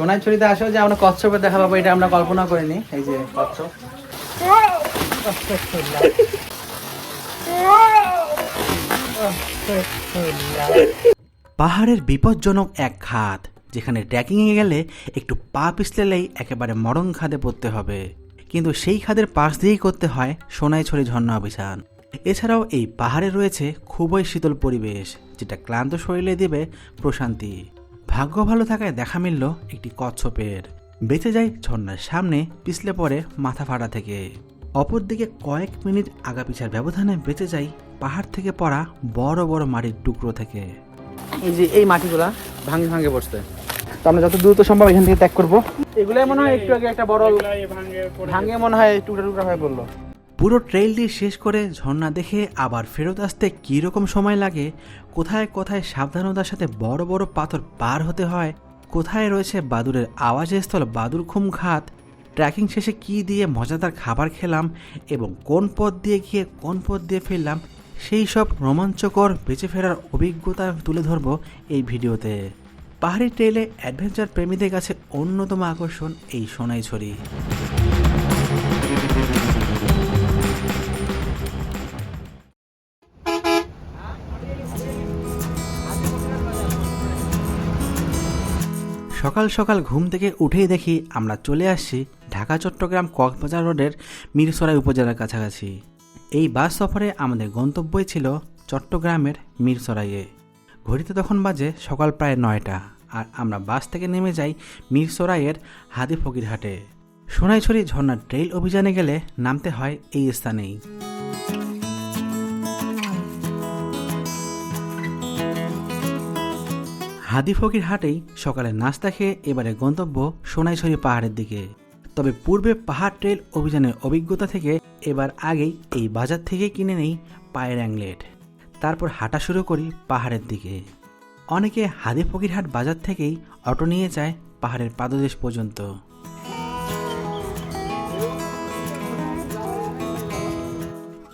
সোনাইছড়িতে আসো যে আমরা কচ্ছপে দেখা পাবো এটা আমরা কল্পনা করিনি। এই যে পাহাড়ের বিপজ্জনক এক খাদ যেখানে ট্রেকিংয়ে গেলে একটু পা পিছলেলেই একেবারে মরণ খাদে পড়তে হবে। কিন্তু সেই খাদের পাশ দিয়েই করতে হয় সোনাইছড়ি ঝর্ণা অভিযান। এছাড়াও এই পাহাড়ে রয়েছে খুবই শীতল পরিবেশ, যেটা ক্লান্ত শরীরে দেবে প্রশান্তি। ভাগ্য ভালো থাকায় দেখা মিলল একটি কচ্ছপের। বেঁচে যায় ঝর্ণার সামনে পিছলে পড়ে মাথা ফাটা থেকে। অপরদিকে কয়েক মিনিট আগাপিছার ব্যবধানে বেঁচে যায় পাহাড় থেকে পড়া বড় বড় মাটির টুকরো থেকে। এই যে এই মাটিগুলা ভাঙে ভাঙে বসতে তো আমরা যত দ্রুত সম্ভব এখান থেকে ত্যাগ করব। এগুলাই মনে হয় একটু আগে একটা বড় ভাঙে মনে হয় টুকরা টুকরা হয়ে পড়ল। পুরো ট্রেইলটি শেষ করে ঝর্ণা দেখে আবার ফেরত আসতে কীরকম সময় লাগে, কোথায় কোথায় সাবধানতার সাথে বড় বড় পাথর পার হতে হয়, কোথায় রয়েছে বাদুরের আওয়াজের স্থল বাদুর খুম ঘাত ট্রেকিং শেষে কি দিয়ে মজাদার খাবার খেলাম এবং কোন পথ দিয়ে গিয়ে কোন পথ দিয়ে ফিরলাম, সেই সব রোমাঞ্চকর বেঁচে ফেরার অভিজ্ঞতা তুলে ধরবো এই ভিডিওতে। পাহাড়ি ট্রেলে অ্যাডভেঞ্চার প্রেমীদের কাছে অন্যতম আকর্ষণ এই সোনাইছড়ি। সকাল সকাল ঘুম থেকে উঠেই দেখি আমরা চলে আসছি ঢাকা চট্টগ্রাম কক্সবাজার রোডের মিরসরাই উপজেলার কাছাকাছি। এই বাস সফরে আমাদের গন্তব্যই ছিল চট্টগ্রামের মিরসরাইয়ে। ঘড়িতে তখন বাজে সকাল প্রায় নয়টা আর আমরা বাস থেকে নেমে যাই মিরসরাইয়ের হাদি ফকিরহাটে সোনাইছড়ি ঝর্ণার ট্রেইল অভিযানে গেলে নামতে হয় এই স্থানেই। হাদি ফকির হাটেই সকালে নাস্তা খেয়ে এবারে গন্তব্য সোনাইছড়ি পাহাড়ের দিকে। তবে পূর্বে পাহাড় ট্রেল অভিযানের অভিজ্ঞতা থেকে এবার আগেই এই বাজার থেকে কিনে নেই পায়ের অ্যাংলেট। তারপর হাঁটা শুরু করি পাহাড়ের দিকে। অনেকে হাদি ফকিরহাট বাজার থেকেই অটো নিয়ে যায় পাহাড়ের পাদদেশ পর্যন্ত।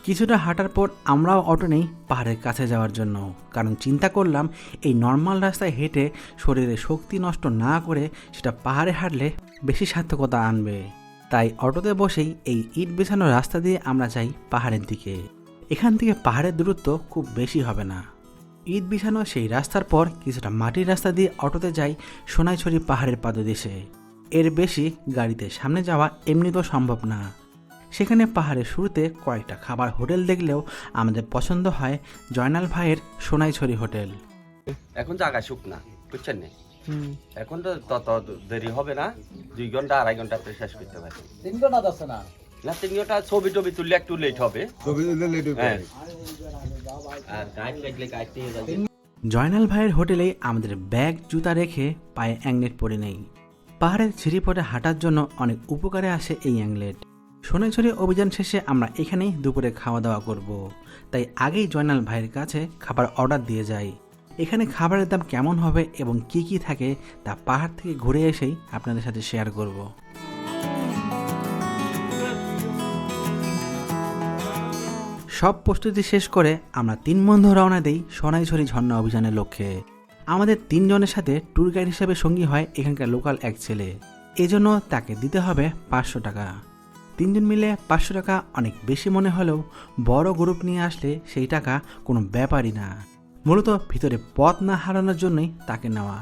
কিছুটা হাঁটার পর আমরাও অটো নেই পাহাড়ের কাছে যাওয়ার জন্য। কারণ চিন্তা করলাম, এই নর্মাল রাস্তায় হেঁটে শরীরে শক্তি নষ্ট না করে সেটা পাহাড়ে হাঁটলে বেশি সার্থকতা আনবে। তাই অটোতে বসেই এই ইট বেছানো রাস্তা দিয়ে আমরা যাই পাহাড়ের দিকে। এখান থেকে পাহাড়ের দূরত্ব খুব বেশি হবে না। ইট বিছানো সেই রাস্তার পর কিছুটা মাটির রাস্তা দিয়ে অটোতে যাই সোনাইছড়ি পাহাড়ের পাদদেশে। এর বেশি গাড়িতে সামনে যাওয়া এমনিতেও সম্ভব না। সেখানে পাহাড়ের শুরুতে কয়েকটা খাবার হোটেল দেখলেও আমাদের পছন্দ হয় জয়নাল ভাইয়ের সোনাইছড়ি হোটেল। এখন জায়গা শুকনা বুঝছেন না? এখন তো তত দেরি হবে না দুই ঘণ্টা আড়াই ঘন্টাতে শেষ করতে পারি তিন ঘণ্টা যাচ্ছে না না তিন ঘণ্টা ছবি টবি তুললে একটু লেট হবে। ছবি তুললে লেট হ্যাঁ। আর গাইড লাগলে গাইড নিয়ে যাবে। জয়নাল ভাইয়ের হোটেলে আমাদের ব্যাগ জুতা রেখে পায়ে অ্যাংলেট পরে নেই। পাহাড়ের ছিঁড়ি পরে হাঁটার জন্য অনেক উপকারে আসে এই অ্যাংলেট। সোনাইছড়ি অভিযান শেষে আমরা এখানেই দুপুরে খাওয়া দাওয়া করব। তাই আগেই জয়নাল ভাইয়ের কাছে খাবার অর্ডার দিয়ে যাই এখানে খাবারের দাম কেমন হবে এবং কি কি থাকে তা পাহাড় থেকে ঘুরে এসেই আপনাদের সাথে শেয়ার করব। সব প্রস্তুতি শেষ করে আমরা তিন বন্ধু রওনা দেই সোনাইছড়ি ঝর্ণা অভিযানের লক্ষ্যে আমাদের তিনজনের সাথে ট্যুর গাইড হিসেবে সঙ্গী হয় এখানকার লোকাল এক ছেলে এজন্য তাকে দিতে হবে পাঁচশো টাকা তিনজন মিলে পাঁচশো টাকা অনেক বেশি মনে হলেও বড় গ্রুপ নিয়ে আসলে সেই টাকা কোনো ব্যাপারই না। মূলত ভিতরে পথ না হারানোর জন্যই তাকে নেওয়া।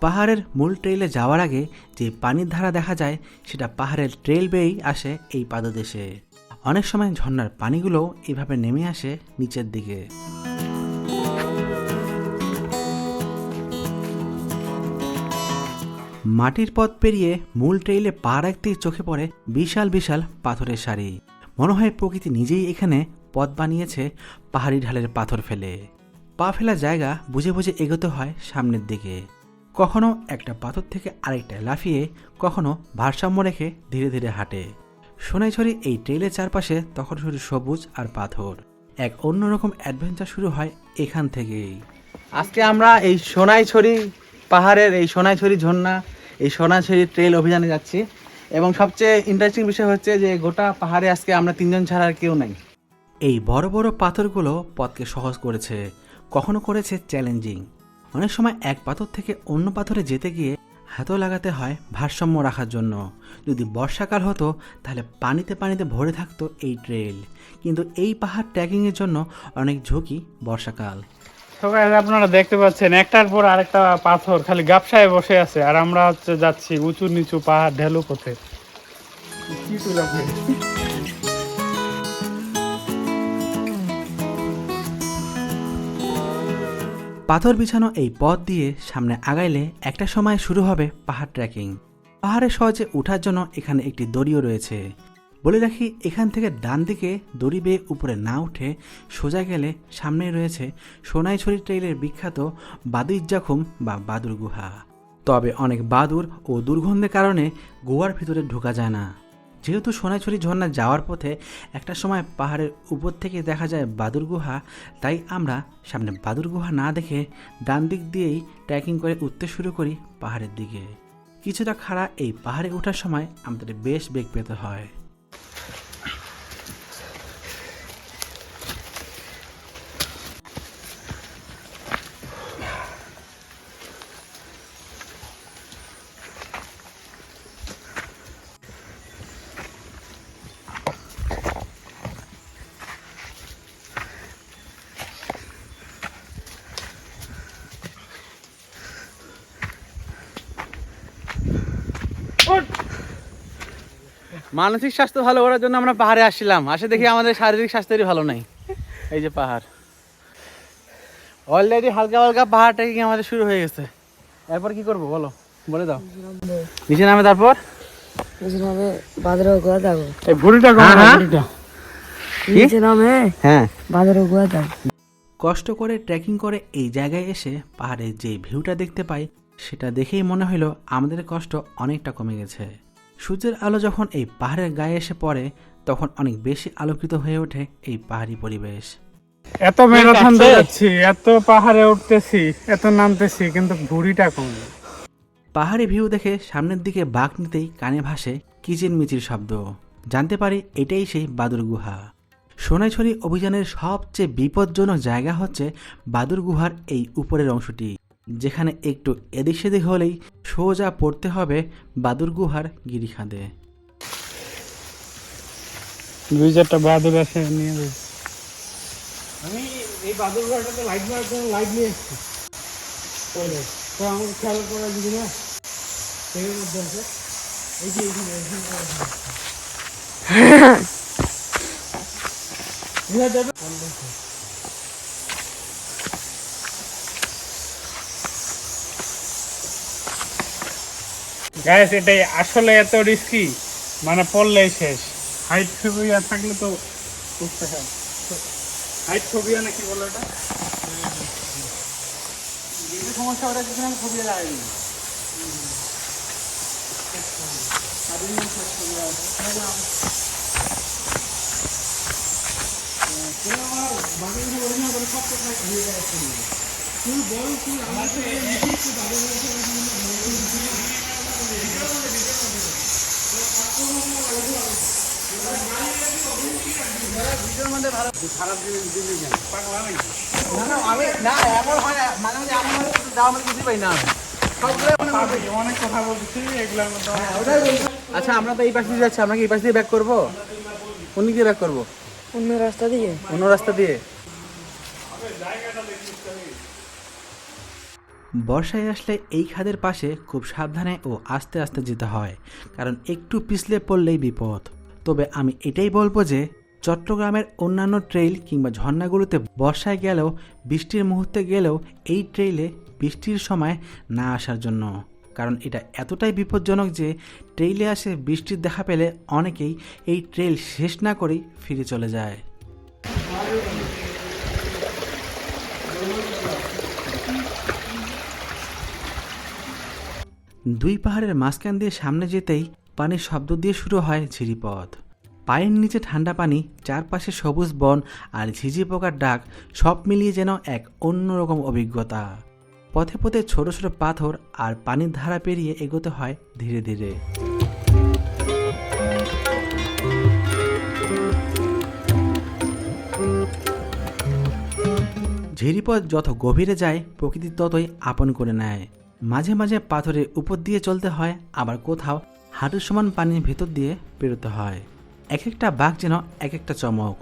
পাহাড়ের মূল ট্রেইলে যাওয়ার আগে যে পানির ধারা দেখা যায়, সেটা পাহাড়ের ট্রেল বেয়েই আসে এই পাদদেশে। অনেক সময় ঝর্নার পানিগুলো এভাবে নেমে আসে নিচের দিকে। মাটির পথ পেরিয়ে মূল ট্রেইলে পা রাখতেই চোখে পড়ে বিশাল বিশাল পাথরের সারি। মনে হয় প্রকৃতি নিজেই এখানে পথ বানিয়েছে পাহাড়ি ঢালের পাথর ফেলে। পা ফেলা জায়গা বুঝে বুঝে এগোতে হয় সামনের দিকে। কখনো একটা পাথর থেকে আরেকটায় লাফিয়ে, কখনো ভারসাম্য রেখে ধীরে ধীরে হাঁটে। সোনাইছড়ি এই ট্রেলের চারপাশে তখন শুধু সবুজ আর পাথর। এক অন্যরকম অ্যাডভেঞ্চার শুরু হয় এখান থেকেই। আজকে আমরা এই সোনাইছড়ি পাহাড়ের এই সোনাইছড়ি ঝর্ণা, এই সোনাইছড়ি ট্রেল অভিযানে যাচ্ছি। এবং সবচেয়ে ইন্টারেস্টিং বিষয় হচ্ছে যে গোটা পাহাড়ে আজকে আমরা তিনজন ছাড়া আর কেউ নাই। এই বড় বড় পাথরগুলো পথকে সহজ করেছে, কখনো করেছে চ্যালেঞ্জিং অনেক সময় এক পাথর থেকে অন্য পাথরে যেতে গিয়ে হাতও লাগাতে হয় ভারসাম্য রাখার জন্য। যদি বর্ষাকাল হতো, তাহলে পানিতে পানিতে ভরে থাকতো এই ট্রেল কিন্তু এই পাহাড় ট্রেকিংয়ের জন্য অনেক ঝুঁকি বর্ষাকাল। সবাই আপনারা দেখতে পাচ্ছেন, একটার পর আরেকটা পাথর খালি গাপসায় বসে আছে। আর আমরা হচ্ছে যাচ্ছি উঁচু নিচু পাহাড় ঢেলু পথে। পাথর বিছানো এই পথ দিয়ে সামনে আগাইলে একটা সময় শুরু হবে পাহাড় ট্রেকিং। পাহাড়ে সহজে ওঠার জন্য এখানে একটি দড়িও রয়েছে। বলে রাখি, এখান থেকে ডান দিকে দড়ি বেয়ে উপরে না উঠে সোজা গেলে সামনে রয়েছে সোনাইছড়ি ট্রেইলের বিখ্যাত বাদুর জাখুম বা বাদুর গুহা। তবে অনেক বাদুর ও দুর্গন্ধের কারণে গুহার ভিতরে ঢোকা যায় না। যেহেতু সোনাইছড়ি ঝর্ণা যাওয়ার পথে একটা সময় পাহাড়ের উপর থেকে দেখা যায় বাদুর গুহা, তাই আমরা সামনে বাদুর গুহা না দেখে ডান দিক দিয়েই ট্রেকিং করে উঠতে শুরু করি পাহাড়ের দিকে। কিছুটা খাড়া এই পাহাড়ে ওঠার সময় আমাদের বেশ বেগ পেতে হয়। মানসিক স্বাস্থ্য ভালো করার জন্য আমরা পাহাড়ে আসছিলাম। আসে দেখি আমাদের শারীরিক স্বাস্থ্যেরই ভালো নাই। এই যে পাহাড়। অলরেডি হালকা হালকা পাহাড় ট্রেকিং আমাদের শুরু হয়ে গেছে। এরপর কি করব বলো? বলে দাও। নিচে নামে তারপর? নিচে নামে বাদরের গোয়া যাব। এই ভুড়িটা কম হ্যাঁ, হ্যাঁ। ভুড়িটা। নিচে নামে হ্যাঁ। বাদরের গোয়া যাব। কষ্ট করে ট্রেকিং করে এই জায়গায় এসে পাহাড়ের যে ভিউটা দেখতে পাই সেটা দেখেই মনে হলো আমাদের কষ্ট অনেকটা কমে গেছে। সূর্যের আলো যখন এই পাহাড়ের গায়ে এসে পড়ে তখন অনেক বেশি আলোকিত হয়ে ওঠে এই পাহাড়ি পরিবেশ। এত ম্যারাথন দৌড়াচ্ছি এত পাহাড়ে উঠতেছি এত নামতেছি কিন্তু ভুড়িটা কম পাহাড়ি ভিউ দেখে সামনের দিকে বাঘ নিতেই কানে ভাসে কিচির মিচির শব্দ। জানতে পারি এটাই সেই বাদুর গুহা। সোনাইছড়ি অভিযানের সবচেয়ে বিপজ্জনক জায়গা হচ্ছে বাদুর গুহার এই উপরের অংশটি। যেখানে একটু এদিক সেদিক হলেই সোজা পড়তে হবে বাদুর গুহার গিরিখাদে। দুই চারটা বাদুর আছে নিয়ে আমি এই বাদুর ঘরটাতে লাইট মারার জন্য লাইট নিয়ে এসেছি। তো আমার খেয়াল করা যদি না। এর মধ্যে আছে। এই যে এইখানে এইখানে গাইস এটাই আসলে এত রিস্কি মানে পড়লেই শেষ। হাইট ফোবিয়া থাকলে তো উঠতে হয়। হাইট ফোবিয়া নাকি বলে এটা সমস্যা ওটা কিছু আমি আমি না এমন হয় না মাঝে মাঝে এমন যাওয়া বুঝতে না অনেক কথা বলছি এগুলোর মধ্যে আচ্ছা আমরা তো এই পাশ দিয়ে যাচ্ছি। আমরা কি এই পাশ দিয়ে ব্যাক করব? কোন দিক দিয়ে ব্যাক করব? অন্য রাস্তা দিয়ে। অন্য রাস্তা দিয়ে? বর্ষায় আসলে এই খাদের পাশে খুব সাবধানে ও আস্তে আস্তে যেতে হয়, কারণ একটু পিছলে পড়লেই বিপদ। তবে আমি এটাই বলব যে, চট্টগ্রামের অন্যান্য ট্রেইল কিংবা ঝর্ণাগুলোতে বর্ষায় গেলেও, বৃষ্টির মুহূর্তে গেলেও এই ট্রেইলে বৃষ্টির সময় না আসার জন্য। কারণ এটা এতটাই বিপজ্জনক যে, ট্রেইলে আসে বৃষ্টির দেখা পেলে অনেকেই এই ট্রেইল শেষ না করেই ফিরে চলে যায়। দুই পাহাড়ের মাঝখান দিয়ে সামনে যেতেই পানির শব্দ দিয়ে শুরু হয় ঝিরিপথ। পায়ের নিচে ঠান্ডা পানি, চারপাশে সবুজ বন আর ঝিঝি পোকার ডাক সব মিলিয়ে যেন এক অন্যরকম অভিজ্ঞতা। পথে পথে ছোট ছোট পাথর আর পানির ধারা পেরিয়ে এগোতে হয় ধীরে ধীরে। ঝিরিপথ যত গভীরে যায়, প্রকৃতি ততই আপন করে নেয়। মাঝে মাঝে পাথরের উপর দিয়ে চলতে হয় আবার কোথাও হাঁটুর সমান পানির ভেতর দিয়ে পেরোতে হয়। এক একটা বাঘ যেন এক একটা চমক।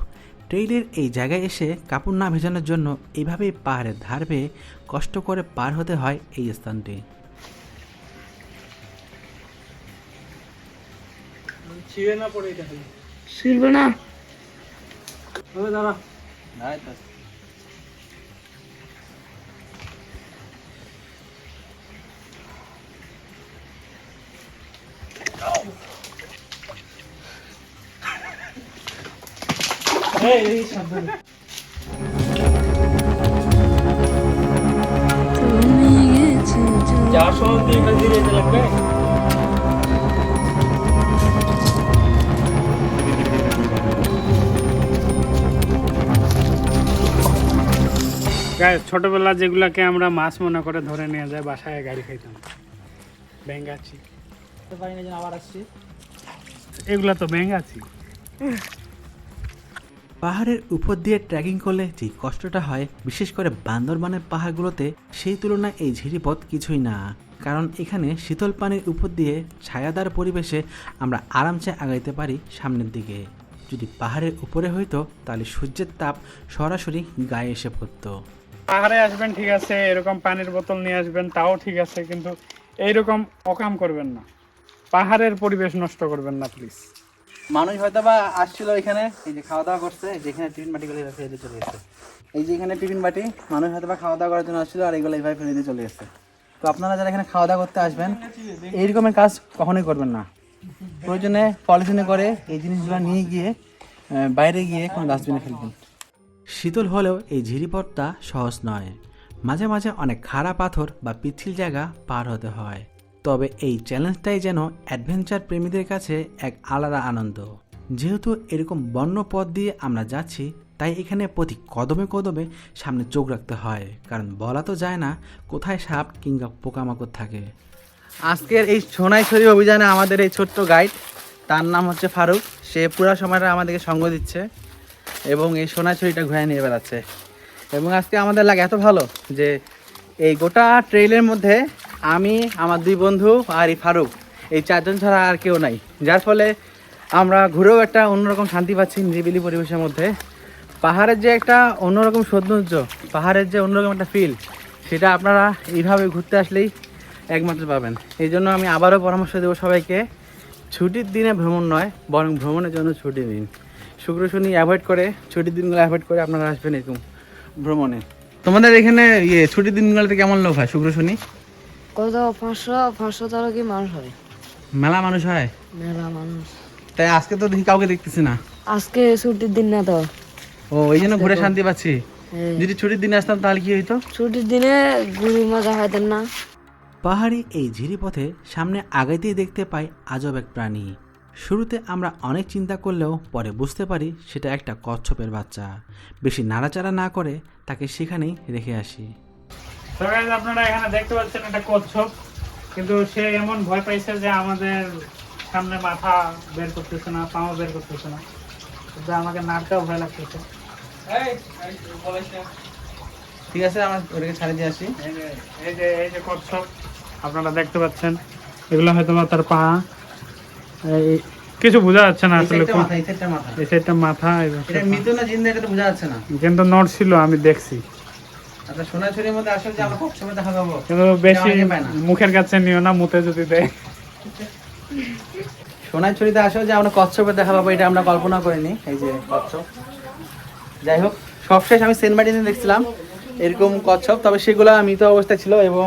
ট্রেইলের এই জায়গায় এসে কাপড় না ভেজানোর জন্য এইভাবেই পাহাড়ের ধার বেয়ে কষ্ট করে পার হতে হয় এই স্থানটি। ছিঁড়ে না পড়ে এটা। না। ওই দাঁড়া এই এই সাবধানে তুমি গেছো ছোটবেলা যেগুলাকে আমরা মাছ মনে করে ধরে নিয়ে যায় বাসায় গাড়ি খাইতাম। ব্যাঙ্গাছি আবার আসছি। এগুলা তো ব্যাঙ্গাছি পাহাড়ের উপর দিয়ে ট্রেকিং করলে যে কষ্টটা হয় বিশেষ করে বান্দরবানের পাহাড়গুলোতে সেই তুলনায় এই ঝিরিপথ কিছুই না। কারণ এখানে শীতল পানির উপর দিয়ে ছায়াদার পরিবেশে আমরা আরামসে আগাইতে পারি সামনের দিকে। যদি পাহাড়ের উপরে হইতো তাহলে সূর্যের তাপ সরাসরি গায়ে এসে পড়তো। পাহাড়ে আসবেন ঠিক আছে এরকম পানির বোতল নিয়ে আসবেন তাও ঠিক আছে কিন্তু এইরকম অকাম করবেন না। পাহাড়ের পরিবেশ নষ্ট করবেন না প্লিজ মানুষ হয়তো বা আসছিল এখানে এই যে খাওয়া দাওয়া করছে যেখানে টিফিন বাটিগুলো এইভাবে ফেলে চলে গেছে। এই যে এখানে টিফিন বাটি মানুষ হয়তো বা খাওয়া দাওয়া করার জন্য আসছিল আর এগুলো এইভাবে ফেলে দিয়ে চলে গেছে। তো আপনারা যারা এখানে খাওয়া দাওয়া করতে আসবেন এইরকমের কাজ কখনোই করবেন না। প্রয়োজনে পলিথিনে করে এই জিনিসগুলো নিয়ে গিয়ে বাইরে গিয়ে কোনো ডাস্টবিনে ফেলবেন। শীতল হলেও এই ঝিরিপথটা সহজ নয়। মাঝে মাঝে অনেক খাড়া পাথর বা পিচ্ছিল জায়গা পার হতে হয়। তবে এই চ্যালেঞ্জটাই যেন অ্যাডভেঞ্চার প্রেমীদের কাছে এক আলাদা আনন্দ। যেহেতু এরকম বন্য পথ দিয়ে আমরা যাচ্ছি, তাই এখানে প্রতি কদমে কদমে সামনে চোখ রাখতে হয়, কারণ বলা তো যায় না কোথায় সাপ কিংবা পোকামাকড় থাকে। আজকের এই সোনাইছড়ি অভিযানে আমাদের এই ছোট্ট গাইড, তার নাম হচ্ছে ফারুক। সে পুরো সময়টা আমাদেরকে সঙ্গ দিচ্ছে এবং এই সোনাইছড়িটা ঘুরে নিয়ে বেড়াচ্ছে। এবং আজকে আমাদের লাগে এত ভালো যে এই গোটা ট্রেইলের মধ্যে আমি, আমার দুই বন্ধু আর এই ফারুক। এই চারজন ছাড়া আর কেউ নাই। যার ফলে আমরা ঘুরেও একটা অন্যরকম শান্তি পাচ্ছি নিরিবিলি পরিবেশের মধ্যে। পাহাড়ের যে একটা অন্যরকম সৌন্দর্য, পাহাড়ের যে অন্যরকম একটা ফিল সেটা আপনারা এইভাবে ঘুরতে আসলেই একমাত্র পাবেন। এই জন্য আমি আবারও পরামর্শ দেবো সবাইকে, ছুটির দিনে ভ্রমণ নয়, বরং ভ্রমণের জন্য ছুটি দিন শুক্র শনি অ্যাভয়েড করে, ছুটির দিনগুলো অ্যাভয়েড করে আপনারা আসবেন এরকম ভ্রমণে। তোমাদের এখানে ইয়ে ছুটির দিনগুলোতে কেমন লোক হয় শুক্র শনি? কত পাঁচশো পাঁচশো তারা কি মানুষ হয়? মেলা মানুষ হয়? মেলা মানুষ। তাই আজকে তো দেখি কাউকে দেখতেছি না। আজকে ছুটির দিন না তো। ও এই জন্য ঘুরে শান্তি পাচ্ছি। হ্যাঁ। যদি ছুটির দিনে আসতাম তাহলে কি হইতো? ছুটির দিনে ঘুরি মজা খাইতেন না। পাহাড়ি এই ঝিরিপথে সামনে আগাইতেই দেখতে পাই আজব এক প্রাণী। শুরুতে আমরা অনেক চিন্তা করলেও পরে বুঝতে পারি সেটা একটা কচ্ছপের বাচ্চা। বেশি নাড়াচাড়া না করে তাকে সেখানেই রেখে আসি। আপনারা এখানে দেখতে পাচ্ছেন একটা কচ্ছপ। কিন্তু সে এমন ভয় পাইছে যে আমাদের সামনে মাথা বের করতেছে না পাও বের করতেছে না। কিন্তু আমাকে নাড়তেও ভয় লাগতেছে। ঠিক আছে আমার ওটাকে ছাড়ে দিয়ে আসি। এই যে এই যে কচ্ছপ আপনারা দেখতে পাচ্ছেন। এগুলো হয়তো বা তার পা। এই কিছু বোঝা যাচ্ছে না আসলে মাথা এই সাইডটা মাথা। এটা মৃত না জিন্দা এটা বোঝা যাচ্ছে না। কিন্তু নট ছিল আমি দেখছি। বেশি না। মুখের কাছে নিও না মুতে যদি দেয়। সোনাঝুরিতে আসলে যে আমরা কচ্ছপে দেখা পাবো এটা আমরা কল্পনা করিনি এই যে কচ্ছপ। যাই হোক সবশেষ আমি সেন্টমার্টিনে দেখছিলাম এরকম কচ্ছপ তবে সেগুলো মৃত অবস্থায় ছিল এবং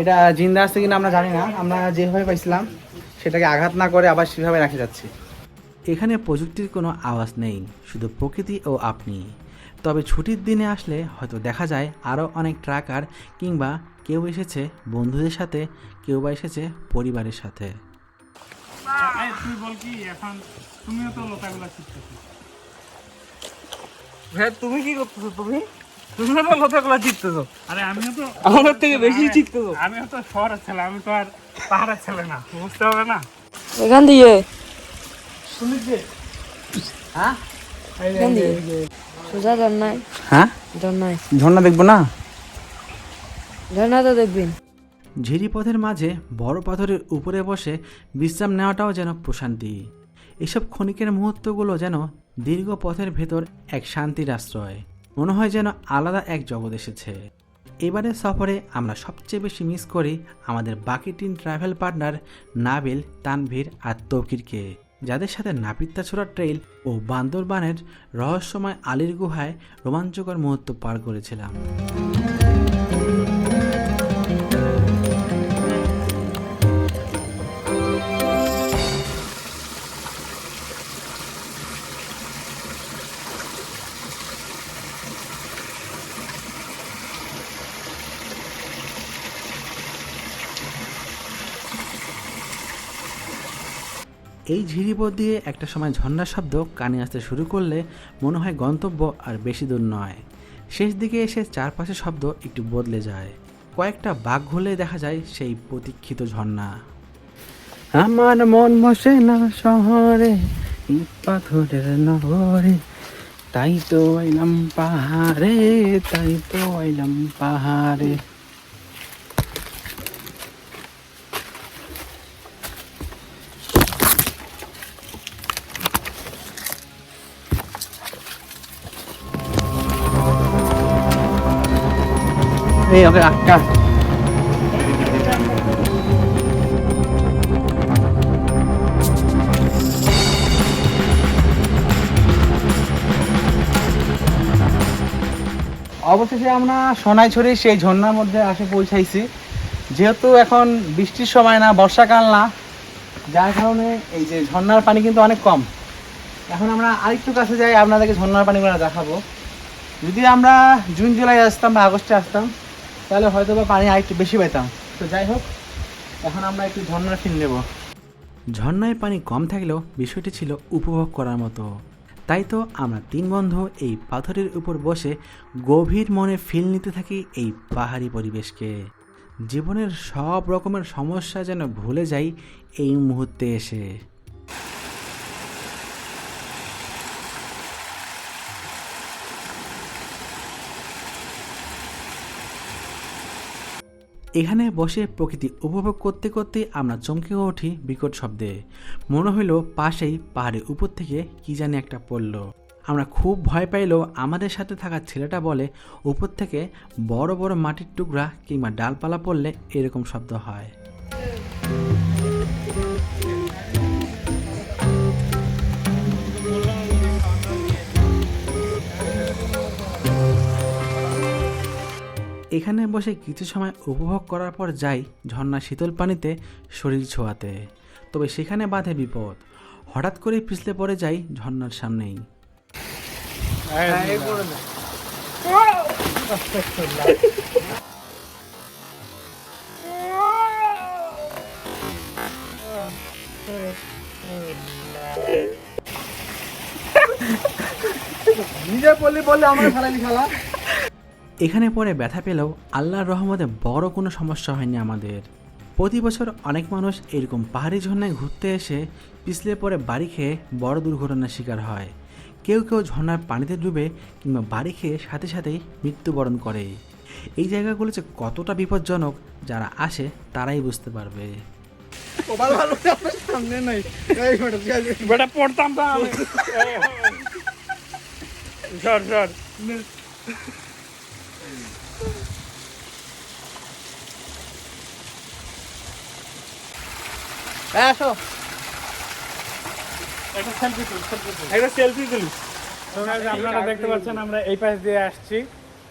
এটা জিন্দা আসছে কিনা আমরা জানি না। আমরা যেভাবে পাইছিলাম সেটাকে আঘাত না করে আবার সেভাবে রাখে যাচ্ছি। এখানে প্রযুক্তির কোনো আওয়াজ নেই শুধু প্রকৃতি ও আপনি। তবে ছুটির দিনে আসলে হয়তো দেখা যায় আরও অনেক ট্রাকার কিংবা কেউ এসেছে বন্ধুদের সাথে কেউ বা এসেছে পরিবারের সাথে। তুই বল কি এখন তুমিও তো লোকাগুলা শিখতেছো ভাই তুমি কি করতেছো তুমি? তুমি তো লতাগুলো জিততেছো আরে আমিও তো আমাদের থেকে বেশি জিততেছো আমিও তো শহরের ছেলে আমি তো আর পাহাড়ের ছেলে না বুঝতে হবে না? এখান দিয়ে। শুনিস যে হ্যাঁ এখান দিয়ে সোজা ঝর্ণায় হ্যাঁ? ঝর্ণায় ঝর্ণা দেখব না? ঝর্ণা তো দেখবেন ঝিরিপথের মাঝে বড় পাথরের উপরে বসে বিশ্রাম নেওয়াটাও যেন প্রশান্তি। এসব ক্ষণিকের মুহূর্তগুলো যেন দীর্ঘ পথের ভেতর এক শান্তির আশ্রয়। মনে হয় যেন আলাদা এক জগৎ এসেছে। এবারের সফরে আমরা সবচেয়ে বেশি মিস করি আমাদের বাকি তিন ট্রাভেল পার্টনার নাবিল তানভীর আর তৌকিরকে। যাদের সাথে নাপিত্তাছোড়া ট্রেইল ও বান্দরবানের রহস্যময় আলীর গুহায় রোমাঞ্চকর মুহূর্ত পার করেছিলাম। এই ঝিরিপথ দিয়ে একটা সময় ঝর্ণার শব্দ কানে আসতে শুরু করলে মনে হয় গন্তব্য আর বেশি দূর নয়। শেষ দিকে এসে চারপাশের শব্দ একটু বদলে যায়। কয়েকটা বাঘ ঘুরলে দেখা যায় সেই প্রতীক্ষিত ঝর্ণা। আমার মন বসে না শহরে পাথরের নগরে। তাই তো আইলাম পাহাড়ে, তাই তো আইলাম পাহাড়ে। এই ওকে আটকা অবশেষে আমরা সোনাইছড়ি সেই ঝর্ণার মধ্যে আসে পৌঁছাইছি। যেহেতু এখন বৃষ্টির সময় না, বর্ষাকাল না, যার কারণে এই যে ঝর্ণার পানি কিন্তু অনেক কম। এখন আমরা আরেকটু কাছে যাই, আপনাদেরকে ঝর্ণার পানিগুলো দেখাবো। যদি আমরা জুন, জুলাই আসতাম বা আগস্টে আসতাম তাহলে হয়তো বা পানি আরেকটু বেশি পেতাম তো যাই হোক, এখন আমরা একটু ঝর্ণার ফিল নেব। ঝর্ণায় পানি কম থাকলেও বিষয়টি ছিল উপভোগ করার মতো। তাই তো আমরা তিন বন্ধু এই পাথরের উপর বসে গভীর মনে ফিল নিতে থাকি এই পাহাড়ি পরিবেশকে। জীবনের সব রকমের সমস্যা যেন ভুলে যাই এই মুহূর্তে এসে। এখানে বসে প্রকৃতি উপভোগ করতে করতে আমরা চমকে উঠি বিকট শব্দে। মনে হইল পাশেই পাহাড়ের উপর থেকে কি জানি একটা পড়ল। আমরা খুব ভয় পাইলেও আমাদের সাথে থাকা ছেলেটা বলে, উপর থেকে বড় বড় মাটির টুকরা কিংবা ডালপালা পড়লে এরকম শব্দ হয়। এখানে বসে কিছু সময় উপভোগ করার পর যাই ঝর্ণা শীতল পানিতে শরীর ছোঁয়াতে। তবে সেখানে বাঁধে বিপদ। হঠাৎ করে পিছলে পড়ে যাই ঝর্ণার সামনেই। নিজে বললি বললে আমার খেলালি খেলা। এখানে পরে ব্যথা পেলেও আল্লাহর রহমতে বড় কোনো সমস্যা হয়নি আমাদের। প্রতি বছর অনেক মানুষ এরকম পাহাড়ি ঝর্ণায় ঘুরতে এসে পিছলে পরে বাড়ি খেয়ে বড় দুর্ঘটনার শিকার হয়। কেউ কেউ ঝর্ণার পানিতে ডুবে কিংবা বাড়ি খেয়ে সাথে সাথেই মৃত্যুবরণ করে। এই জায়গাগুলো যে কতটা বিপজ্জনক যারা আসে তারাই বুঝতে পারবে। বেটা পড়তাম তো আমি সর সর হ্যাঁ আসো। একটা সেলফি তুল একটা সেলফি তুলি। আপনারা দেখতে পাচ্ছেন আমরা এই পাশ দিয়ে আসছি।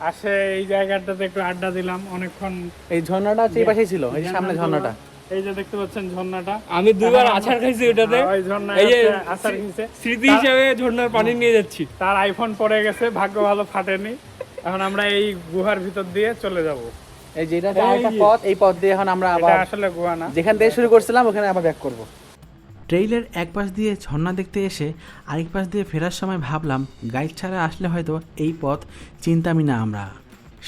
আসে এই জায়গাটাতে একটু আড্ডা দিলাম অনেকক্ষণ এই ঝর্ণাটা এই পাশেই ছিল এই যে সামনে ঝর্ণাটা। এই যে দেখতে পাচ্ছেন ঝর্ণাটা। আমি দুবার আছাড় খাইছি ওটাতে হ্যাঁ, এই যে হচ্ছে আছাড় স্মৃতি হিসাবে ঝর্ণার পানি নিয়ে যাচ্ছি। তার আইফোন পড়ে গেছে ভাগ্য ভালো ফাটেনি। এখন আমরা এই গুহার ভিতর দিয়ে চলে যাব। এই যে এটা হচ্ছে আরেকটা পথ এই পথ দিয়ে এখন আমরা আবার আসলে না। যেখান থেকে শুরু করছিলাম ওখানে আবার ব্যাক করব। ট্রেইলের এক পাশ দিয়ে ঝর্ণা দেখতে এসে আরেক পাশ দিয়ে ফেরার সময় ভাবলাম গাইড ছাড়া আসলে হয়তো এই পথ চিন্তামি না আমরা।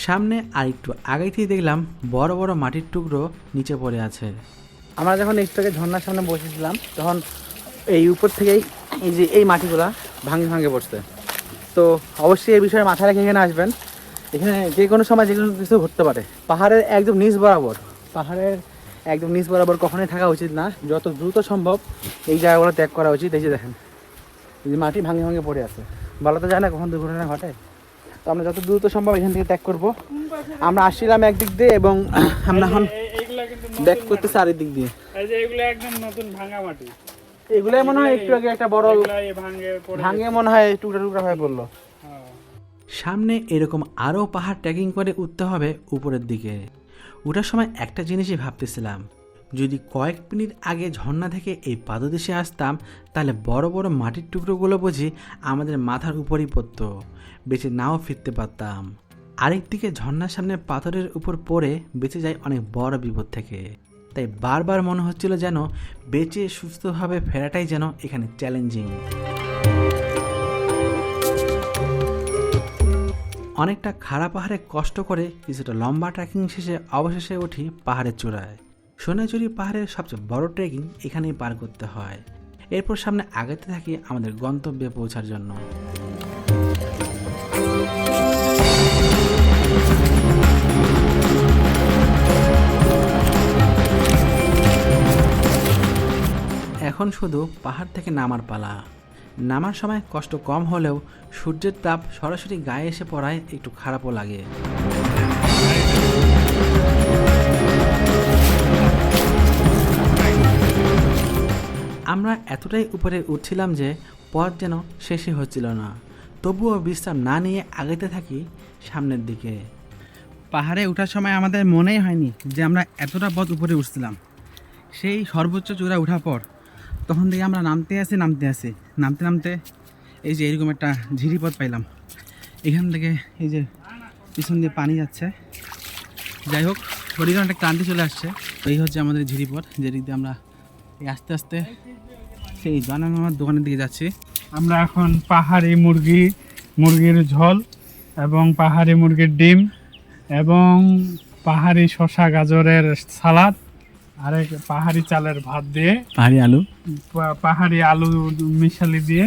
সামনে আরেকটু আগাইতেই দেখলাম বড় বড় মাটির টুকরো নিচে পড়ে আছে। আমরা যখন একটু আগে ঝর্ণার সামনে বসেছিলাম তখন এই উপর থেকেই এই যে এই মাটিগুলা ভাঙে ভাঙে পড়ছে। তো অবশ্যই এই বিষয়ে মাথায় রেখে এখানে আসবেন। এখানে যে কোনো সময় যে কোনো কিছু ঘটতে পারে। পাহাড়ের একদম নিচ বরাবর পাহাড়ের একদম নিচ বরাবর কখনোই থাকা উচিত না। যত দ্রুত সম্ভব এই জায়গাগুলো ত্যাগ করা উচিত। এই যে দেখেন যে মাটি ভাঙে ভাঙে পড়ে আছে। বলা তো যায় না কখন দুর্ঘটনা ঘটে। তো আমরা যত দ্রুত সম্ভব এখান থেকে ত্যাগ করব। আমরা আসছিলাম একদিক দিয়ে এবং আমরা এখন ব্যাক করতেছি আরেক দিয়ে। এগুলো একদম নতুন ভাঙা মাটি। এগুলাই মনে হয় একটু আগে একটা বড় ভাঙে মনে হয় টুকরা টুকরা হয়ে পড়ল। সামনে এরকম আরও পাহাড় ট্রেকিং করে উঠতে হবে উপরের দিকে। ওঠার সময় একটা জিনিসই ভাবতেছিলাম, যদি কয়েক মিনিট আগে ঝর্ণা থেকে এই পাদদেশে আসতাম, তাহলে বড় বড় মাটির টুকরোগুলো বুঝি আমাদের মাথার উপরই পড়তো, বেঁচে নাও ফিরতে পারতাম। আরেক দিকে ঝর্ণার সামনে পাথরের উপর পড়ে বেঁচে যায় অনেক বড় বিপদ থেকে। তাই বারবার মনে হচ্ছিল যেন বেঁচে সুস্থভাবে ফেরাটাই যেন এখানে চ্যালেঞ্জিং অনেকটা খাড়া পাহাড়ে কষ্ট করে কিছুটা লম্বা ট্রেকিং শেষে অবশেষে উঠি পাহাড়ের চূড়ায়। সোনাঝুরি পাহাড়ের সবচেয়ে বড় ট্রেকিং এখানেই পার করতে হয়। এরপর সামনে আগাতে থাকি আমাদের গন্তব্যে পৌঁছার জন্য। এখন শুধু পাহাড় থেকে নামার পালা। নামার সময় কষ্ট কম হলেও সূর্যের তাপ সরাসরি গায়ে এসে পড়ায় একটু খারাপও লাগে। আমরা এতটাই উপরে উঠছিলাম যে পথ যেন শেষই হচ্ছিল না। তবুও বিশ্রাম না নিয়ে আগাইতে থাকি সামনের দিকে। পাহাড়ে ওঠার সময় আমাদের মনেই হয়নি যে আমরা এতটা পথ উপরে উঠছিলাম। সেই সর্বোচ্চ চূড়া ওঠার পর তখন থেকে আমরা নামতে আসি নামতে আসি। নামতে নামতে এই যে এরকম একটা ঝিরি পথ পাইলাম। এখান থেকে এই যে পিছন দিয়ে পানি যাচ্ছে। যাই হোক শরীরে অনেক ক্লান্তি চলে আসছে। এই হচ্ছে আমাদের ঝিরিপথ যেদিক দিয়ে আমরা আস্তে আস্তে সেই জানান আমার দোকানের দিকে যাচ্ছি। আমরা এখন পাহাড়ি মুরগি, মুরগির ঝোল এবং পাহাড়ি মুরগির ডিম এবং পাহাড়ি শসা গাজরের সালাদ আরেক পাহাড়ি চালের ভাত দিয়ে পাহাড়ি আলু? পাহাড়ি আলু মিশালি দিয়ে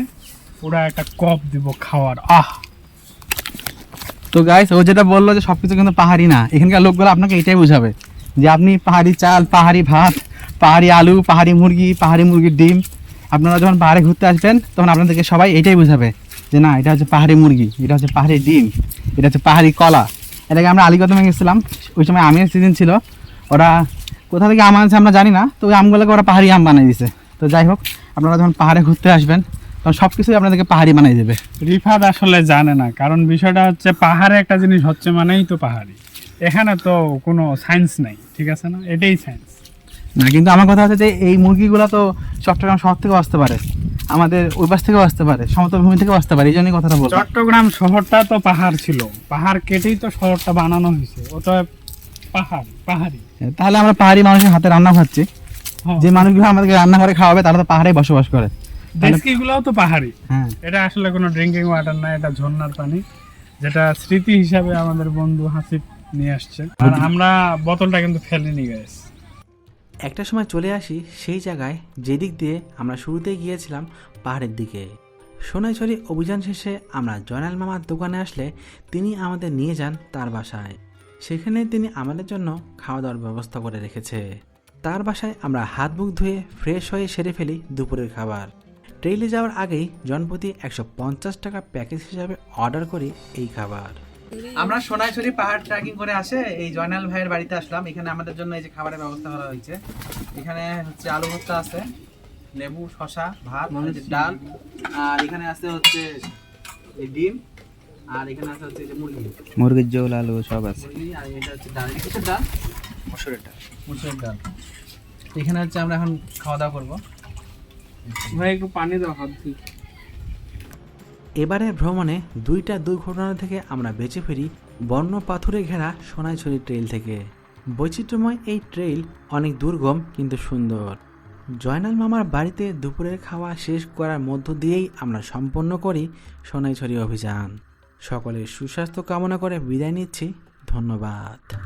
পুরা একটা কপ দিব খাওয়ার। আহ! তো গাইস ও যেটা বলল যে সবকিছু কিন্তু পাহাড়ি না এখানকার লোকগুলো আপনাকে এটাই বোঝাবে যে আপনি পাহাড়ি চাল পাহাড়ি ভাত পাহাড়ি আলু পাহাড়ি মুরগি পাহাড়ি মুরগির ডিম আপনারা যখন পাহাড়ে ঘুরতে আসবেন তখন আপনাদেরকে সবাই এটাই বোঝাবে যে না এটা হচ্ছে পাহাড়ি মুরগি এটা হচ্ছে পাহাড়ি ডিম এটা হচ্ছে পাহাড়ি কলা। এটাকে আমরা আলিগতমে গেছিলাম ওই সময় আমের সিজন ছিল ওরা কোথা থেকে আম আনছে আমরা জানি না তো ওই আমগুলোকে ওরা পাহাড়ি আম বানিয়ে দিছে। তো যাই হোক আপনারা যখন পাহাড়ে ঘুরতে আসবেন তখন সব কিছুই আপনাদেরকে পাহাড়ি বানিয়ে দেবে। রিফাত আসলে জানে না কারণ বিষয়টা হচ্ছে পাহাড়ে একটা জিনিস হচ্ছে মানেই তো পাহাড়ি। এখানে তো কোনো সায়েন্স নাই ঠিক আছে না? এটাই সায়েন্স না কিন্তু আমার কথা হচ্ছে যে এই মুরগিগুলো তো চট্টগ্রাম শহর থেকেও আসতে পারে আমাদের ওই পাশ থেকেও আসতে পারে সমতল ভূমি থেকেও আসতে পারে এই জন্যই কথাটা বলছি। চট্টগ্রাম শহরটা তো পাহাড় ছিল পাহাড় কেটেই তো শহরটা বানানো হয়েছে ওটা পাহাড় পাহাড়ি। তাহলে আমরা পাহাড়ি মানুষের হাতে রান্না খাচ্ছি। হ্যাঁ। যে মানুষগুলো আমাদেরকে রান্না করে খাওয়াবে তারা তো পাহাড়ে বসবাস করে। তো পাহাড়ি। হ্যাঁ। এটা আসলে কোনো ড্রিঙ্কিং ওয়াটার না এটা ঝর্ণার পানি যেটা স্মৃতি হিসাবে আমাদের বন্ধু হাসিব নিয়ে আসছে। আর আমরা বোতলটা কিন্তু ফেলিনি গাইস একটা সময় চলে আসি সেই জায়গায় যেদিক দিয়ে আমরা শুরুতেই গিয়েছিলাম পাহাড়ের দিকে। সোনাইছড়ি অভিযান শেষে আমরা জয়নাল মামার দোকানে আসলে তিনি আমাদের নিয়ে যান তার বাসায়। সেখানে তিনি আমাদের জন্য খাওয়া দাওয়ার ব্যবস্থা করে রেখেছে। তার বাসায় আমরা হাত মুখ ধুয়ে ফ্রেশ হয়ে সেরে ফেলি দুপুরের খাবার। ট্রেইলে যাওয়ার আগেই জনপ্রতি একশো পঞ্চাশ টাকা প্যাকেজ হিসাবে অর্ডার করি এই খাবার। আমরা সোনাইছড়ি পাহাড় ট্রেকিং করে আসে এই জয়নাল ভাইয়ের বাড়িতে আসলাম। এখানে আমাদের জন্য এই যে খাবারের ব্যবস্থা করা হয়েছে। এখানে হচ্ছে আলু ভর্তা আছে লেবু শশা ভাত ডাল আর এখানে আছে হচ্ছে এই ডিম আর এখানে আছে হচ্ছে যে মুরগি। মুরগির ঝোল আলু সব আছে। আর এটা হচ্ছে ডাল। এটা ডাল? মসুরের ডাল। মসুরের ডাল। এখানে হচ্ছে আমরা এখন খাওয়া দাওয়া করব। ভাই একটু পানি দাও হাত দিয়ে এবারের ভ্রমণে দুইটা দুর্ঘটনা থেকে আমরা বেঁচে ফিরি বন্য পাথরে ঘেরা সোনাইছড়ি ট্রেইল থেকে। বৈচিত্র্যময় এই ট্রেইল অনেক দুর্গম কিন্তু সুন্দর। জয়নাল মামার বাড়িতে দুপুরের খাওয়া শেষ করার মধ্য দিয়েই আমরা সম্পন্ন করি সোনাইছড়ি অভিযান। সকলের সুস্বাস্থ্য কামনা করে বিদায় নিচ্ছি। ধন্যবাদ।